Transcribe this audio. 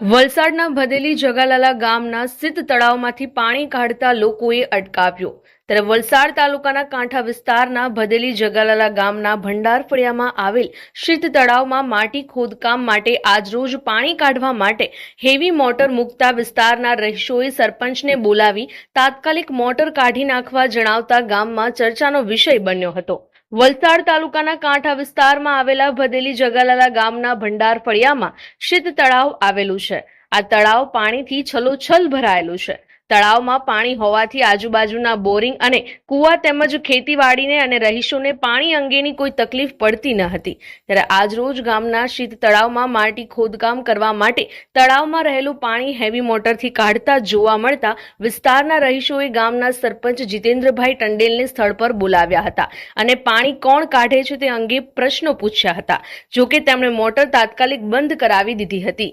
વલસાડના ભદેલી જગાલાલા ગામના સિદ્ધ તળાવમાંથી પાણી કાઢતા લોકોએ અટકાવ્યો. ત્યારે વલસાડ તાલુકાના કાંઠા વિસ્તારના ભદેલી જગાલાલા ગામના ભંડાર ફળિયામાં આવેલ સિદ્ધ તળાવમાં માટી ખોદકામ માટે આજરોજ પાણી કાઢવા માટે હેવી મોટર મૂકતા વિસ્તારના રહીશોએ સરપંચને બોલાવી તાત્કાલિક મોટર કાઢી નાખવા જણાવતા ગામમાં ચર્ચાનો વિષય બન્યો હતો. વલસાડ તાલુકાના કાંઠા વિસ્તારમાં આવેલા ભદેલી જગાલાલા ગામના ભંડાર ફળિયામાં શીત તળાવ આવેલું છે. આ તળાવ પાણીથી છલોછલ ભરાયેલું છે. તળાવમાં પાણી હોવાથી આજુબાજુના બોરિંગ અને કુવા તેમજ ખેતીવાડીને અને રહીશોને પાણી અંગેની કોઈ તકલીફ પડતી ન હતી. ત્યારે આજરોજ ગામના શીત તળાવમાં માટી ખોદકામ કરવા માટે તળાવમાં રહેલું પાણી હેવી મોટરથી કાઢતા જોવા મળતા વિસ્તારના રહીશોએ ગામના સરપંચ જીતેન્દ્રભાઈ ટંડેલને સ્થળ પર બોલાવ્યા હતા અને પાણી કોણ કાઢે છે તે અંગે પ્રશ્નો પૂછ્યા હતા, જોકે તેમણે મોટર તાત્કાલિક બંધ કરાવી દીધી હતી.